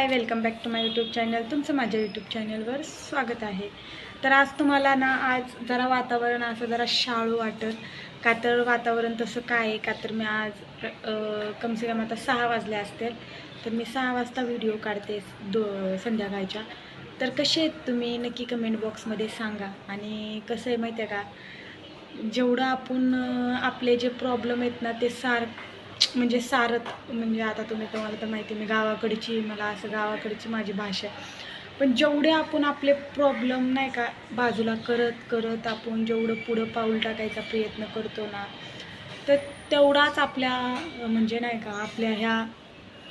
Hi welcome back to my YouTube channel. तुमचं माझ्या YouTube चॅनलवर स्वागत आहे. तर आज तुम्हाला ना आज जरा वातावरण असं जरा शाळू वाटत का तर वातावरण तसं काय आहे? का तर मी आज कमसे कम आता सहा वाजले असतील. तर मी सहा वाजता व्हिडिओ काढते दो संध्याकाळच्या. तर कसे आहेत तुम्ही? नक्की कमेंट बॉक्समध्ये सांगा. आणि कसं आहे माहिती आहे का? जेवढं आपण आपले जे प्रॉब्लेम आहेत ना ते सार म्हणजे सारत म्हणजे आता तुम्ही तुम्हाला तर माहिती आहे, मी गावाकडची मला असं गावाकडची माझी भाषा आहे. पण जेवढे आपण आपले प्रॉब्लेम नाही का बाजूला करत करत आपण जेवढं पुढं पाऊल टाकायचा प्रयत्न करतो ना तर तेवढाच आपल्या म्हणजे नाही का आपल्या ह्या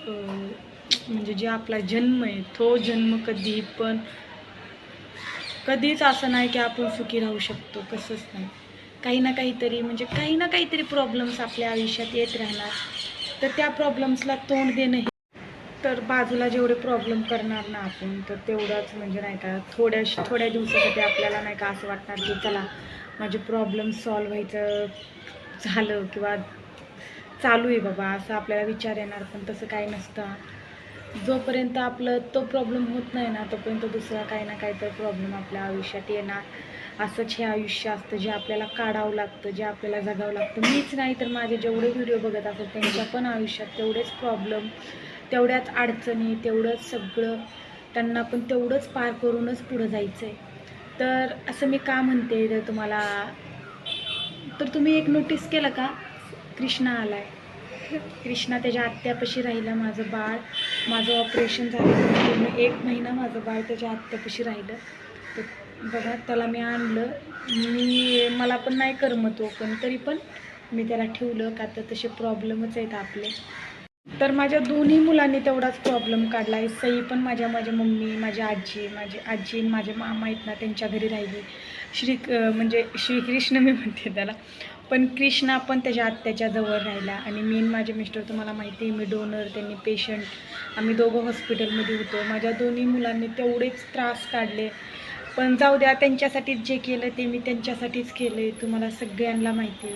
म्हणजे जे आपला जन्म आहे तो जन्म कधी पण कधीच असं नाही की आपण सुखी राहू शकतो कसंच नाही. काही ना काहीतरी म्हणजे काही ना काहीतरी प्रॉब्लेम्स आपल्या आयुष्यात येत राहणार. तर त्या प्रॉब्लेम्सला तोंड देणं हे तर बाजूला जेवढे प्रॉब्लेम करणार ना आपण तर तेवढाच म्हणजे नाही का थोड्या थोड्या दिवसासाठी आपल्याला नाही का असं वाटणार की चला माझे प्रॉब्लेम सॉल्व व्हायचं झालं किंवा चालू आहे बाबा असं आपल्याला विचार येणार पण तसं काही नसतं. जोपर्यंत आपलं तो प्रॉब्लेम होत नाही ना तोपर्यंत दुसरा काही ना काही तर प्रॉब्लेम आपल्या आयुष्यात येणार. असंच हे आयुष्य असतं जे आपल्याला काढावं लागतं जे आपल्याला जगावं लागतं. मीच नाही तर माझे जेवढे व्हिडिओ बघत असतात त्यांच्या पण आयुष्यात तेवढेच प्रॉब्लेम तेवढ्याच अडचणी तेवढंच सगळं त्यांना पण तेवढंच पार करूनच पुढं जायचं आहे तर असं मी का म्हणते तर तुम्हाला? तर तुम्ही एक नोटीस केलं का? कृष्णा आलाय. कृष्णा त्याच्या आत्यापाशी राहिला माझं बाळ. माझं ऑपरेशन झालं. एक महिना माझं बाळ त्याच्या आत्यापाशी राहिलं. तर बघा त्याला मी आणलं. मी मला पण नाही करमत हो पण तरी पण मी त्याला ठेवलं का तर तसे प्रॉब्लेमच आहेत आपले. तर माझ्या दोन्ही मुलांनी तेवढाच प्रॉब्लेम काढला. आहे सई पण माझ्या माझ्या मम्मी माझी आजी माझी आजी आणि माझे मामा आहेत ना त्यांच्या घरी राहिली. श्री म्हणजे श्रीकृष्ण मी म्हणते त्याला. पण कृष्णा पण त्याच्या आत्याच्या जवळ राहिला. आणि मी माझे मिस्टर तुम्हाला माहिती आहे मी डोनर त्यांनी पेशंट आम्ही दोघं हॉस्पिटलमध्ये होतो. माझ्या दोन्ही मुलांनी तेवढेच त्रास काढले. पण जाऊ द्या त्यांच्यासाठीच जे केलं ते मी त्यांच्यासाठीच केलं आहे तुम्हाला सगळ्यांना माहिती आहे.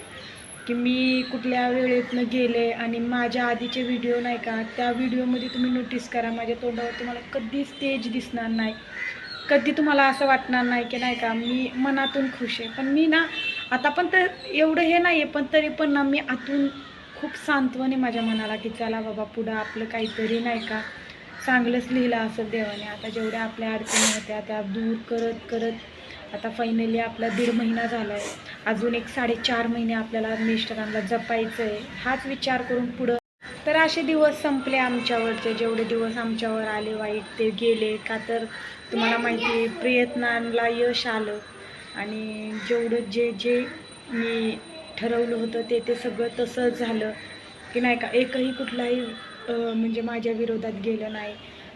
की मी कुठल्या वेळेतनं गेले आणि माझ्या आधीचे व्हिडिओ नाही का त्या व्हिडिओमध्ये तुम्ही नोटीस करा माझ्या तोंडावर तुम्हाला कधीच तेज दिसणार नाही. कधी तुम्हाला असं वाटणार नाही की नाही का मी मनातून खुश आहे. पण मी ना आता पण तर एवढं हे नाही आहे पण तरी पण ना मी आतून खूप सांत्वने माझ्या मनाला की चला बाबा पुढं आपलं काहीतरी नाही का चांगलंच लिहिलं असं देवाने. आता जेवढ्या आपल्या अडचणी होत्या त्या दूर करत करत आता फायनली आपला दीड महिना झाला आहे अजून एक साडेचार महिने आपल्याला मिस्टरांना जपायचं आहे हाच विचार करून पुढं तर असे दिवस संपले आमच्यावरचे. जेवढे दिवस आमच्यावर आले वाईट ते गेले का तर तुम्हाला माहिती आहे प्रयत्नांना यश आलं. आणि जेवढं जे जे मी ठरवलं होतं ते ते सगळं तसंच झालं. की नाही का एकही कुठलाही म्हणजे माझ्या विरोधात गेलं नाही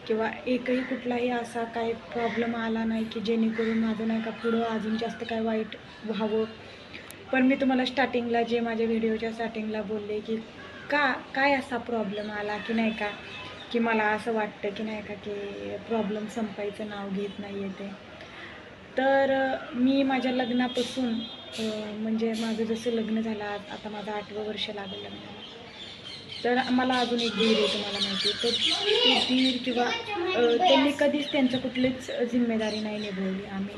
किंवा एकही कुठलाही असा काय प्रॉब्लेम आला नाही की जेणेकरून माझं नाही का पुढं अजून जास्त काय वाईट व्हावं. पण मी तुम्हाला स्टार्टिंगला जे माझ्या व्हिडिओच्या स्टार्टिंगला बोलले की का काय असा प्रॉब्लेम आला की नाही का? की मला असं वाटतं की नाही का की प्रॉब्लेम संपायचं नाव घेत नाही आहे ते. तर मी माझ्या लग्नापासून म्हणजे माझं जसं लग्न झालं आता माझं आठवं वर्ष लागलं लग्नाला तर मला अजून एक धीर आहे तुम्हाला माहिती. तर ते धीर किंवा त्यांनी कधीच त्यांचं कुठलीच जिम्मेदारी नाही निभवली. आम्ही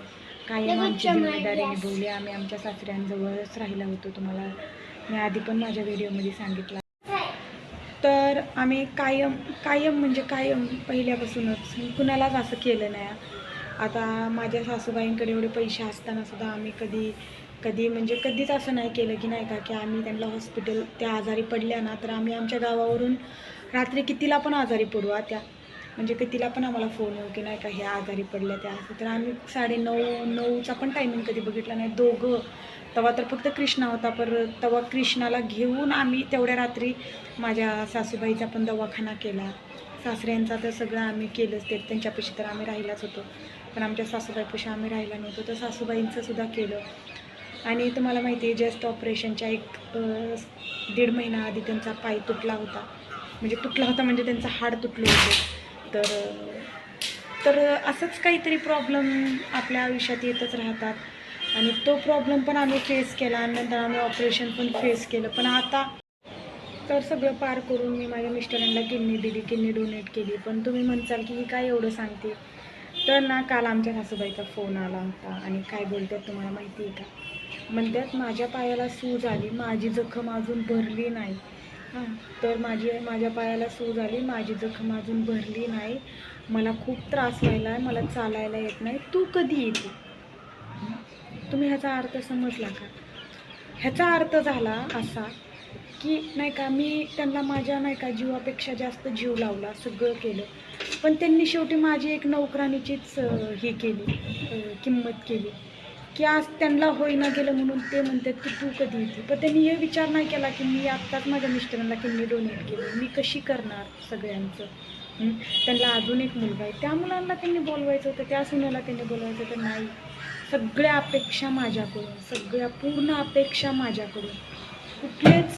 कायम आमची जिम्मेदारी निभवली. आम्ही आमच्या सासऱ्यांजवळच राहिला होतो तुम्हाला मी आधी पण माझ्या व्हिडिओमध्ये सांगितलं. तर आम्ही कायम कायम म्हणजे कायम पहिल्यापासूनच कुणालाच असं केलं नाही. आता माझ्या सासूबाईंकडे एवढे पैसे असताना सुद्धा आम्ही कधी कधी म्हणजे कधीच असं नाही केलं की नाही का की आम्ही त्यांना हॉस्पिटल त्या आजारी पडल्या ना तर आम्ही आमच्या गावावरून रात्री कितीला पण आजारी पडू आ त्या. म्हणजे कितीला पण आम्हाला फोन येऊ की नाही का ह्या आजारी पडल्या त्या. असं तर आम्ही साडे नऊ नऊचा पण टायमिंग कधी बघितला नाही. दोघं तेव्हा तर फक्त कृष्णा होता पर तेव्हा कृष्णाला घेऊन आम्ही तेवढ्या रात्री माझ्या सासूबाईचा पण दवाखाना केला. सासऱ्यांचा तर सगळं आम्ही केलंच ते त्यांच्यापाशी तर आम्ही राहिलाच होतो. पण आमच्या सासूबाईपाशी आम्ही राहिला नव्हतो तर सासूबाईंचं सुद्धा केलं. आणि तुम्हाला माहिती आहे जस्ट ऑपरेशनच्या एक दीड महिना आधी त्यांचा पाय तुटला होता. म्हणजे तुटला होता म्हणजे त्यांचं हाड तुटलं होतं. तर तर असंच काहीतरी प्रॉब्लेम आपल्या आयुष्यात येतच राहतात. आणि तो प्रॉब्लेम पण आम्ही फेस केला आणि नंतर आम्ही ऑपरेशन पण फेस केलं. पण आता तर सगळं पार करून मी माझ्या मिस्टरांना किडनी दिली किडनी डोनेट केली. पण तुम्ही म्हणसाल की ही काय एवढं सांगते? तर ना काल आमच्या सासूबाईचा फोन आला होता आणि काय बोलतात तुम्हाला माहिती आहे का? म्हणतात माझ्या पायाला सूज आली. माझी जखम अजून भरली नाही. हां तर माझी माझ्या पायाला सूज आली. माझी जखम अजून भरली नाही. मला खूप त्रास व्हायला आहे मला चालायला येत नाही. तू कधी येते? तुम्ही ह्याचा अर्थ समजला का? ह्याचा अर्थ झाला असा की नाही का मी त्यांना माझ्या नाही का जीवापेक्षा जास्त जीव लावला सगळं केलं. पण त्यांनी शेवटी माझी एक नोकरानीचीच हे केली किंमत केली. की आज त्यांना होईना गेलं म्हणून ते म्हणतात की तू कधी येते? पण त्यांनी हे विचार नाही केला की मी आत्ताच माझ्या मिस्टरांना किडनी डोनेट केली. मी कशी करणार सगळ्यांचं? त्यांना अजून एक मुलगा आहे. त्या मुलांना त्यांनी बोलवायचं होतं त्या सुनेला त्यांनी बोलवायचं होतं नाही सगळ्या अपेक्षा माझ्याकडून सगळ्या पूर्ण अपेक्षा माझ्याकडून. कुठलेच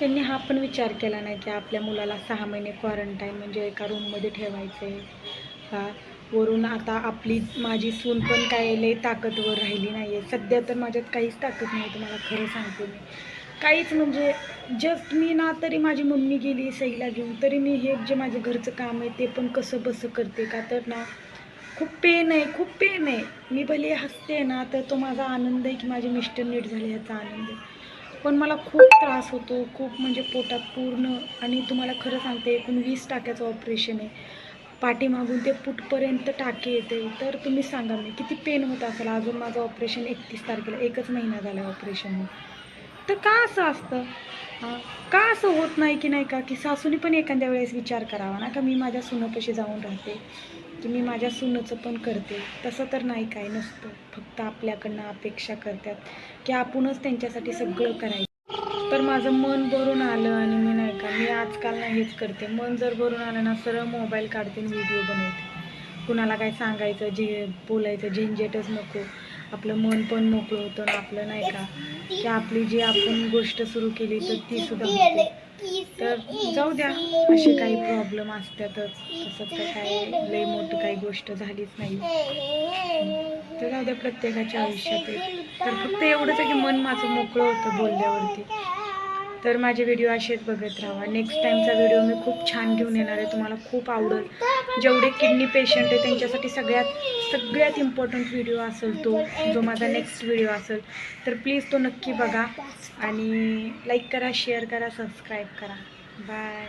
त्यांनी हा पण विचार केला नाही की आपल्या मुलाला सहा महिने क्वारंटाईन म्हणजे एका रूममध्ये ठेवायचं आहे का वरून आता आपली माझी सून पण काय लई ताकदवर राहिली नाही आहे सध्या तर माझ्यात काहीच ताकद नाही तुम्हाला खरं सांगते मी. काहीच म्हणजे जस्ट मी ना तरी माझी मम्मी गेली सईला घेऊन तरी मी हे जे माझं घरचं काम आहे ते पण कसं बसं करते का तर ना खूप पेन आहे खूप पेन आहे. मी भले हसते ना तर तो माझा आनंद आहे की माझे मिस्टर नीट झाले ह्याचा आनंद आहे. पण मला खूप त्रास होतो खूप म्हणजे पोटात पूर्ण आणि तुम्हाला खरं सांगते एकूण वीस टाक्याचं ऑपरेशन आहे. पाठीमागून ते पुटपर्यंत टाके येते. तर तुम्ही सांगा मी किती पेन होत असेल? अजून माझं ऑपरेशन एकतीस तारखेला एकच महिना झाला ऑपरेशन तर का असं असतं? हां का असं होत नाही की नाही का? की सासूने पण एखाद्या वेळेस विचार करावा. ना का मी माझ्या सुनापाशी जाऊन राहते? की मी माझ्या सुनेचं पण करते. तसं तर नाही काय नसतं. फक्त आपल्याकडनं अपेक्षा करतात की आपणच त्यांच्यासाठी सगळं करायचं. तर माझं मन भरून आलं आणि मी नाही का मी आजकाल ना हेच करते. मन जर भरून आलं ना सरळ मोबाईल काढते आणि व्हिडिओ बनवते. कुणाला काय सांगायचं जे बोलायचं झेंझेटच नको. आपलं मन पण मोकळं होतं ना आपलं नाही का? की आपली जी आपण गोष्ट सुरू केली तर ती सुद्धा होते. तर जाऊ द्या असे काही प्रॉब्लेम असतातच तसं तर काय लई मोठं काही गोष्ट झालीच नाही. तर जाऊ द्या प्रत्येकाच्या आयुष्यात आहे. तर फक्त एवढंच आहे की मन माझं मोकळं होतं बोलल्यावरती. तर माझे व्हिडिओ असेच बघत राहा. नेक्स्ट टाईमचा व्हिडिओ मी खूप छान घेऊन येणार आहे. तुम्हाला खूप आवडेल. जेवढे किडनी पेशंट आहे त्यांच्यासाठी सगळ्यात सगळ्यात इम्पॉर्टंट व्हिडिओ असेल तो जो माझा नेक्स्ट व्हिडिओ असेल. तर प्लीज तो नक्की बघा. आणि लाईक करा शेअर करा सबस्क्राईब करा. बाय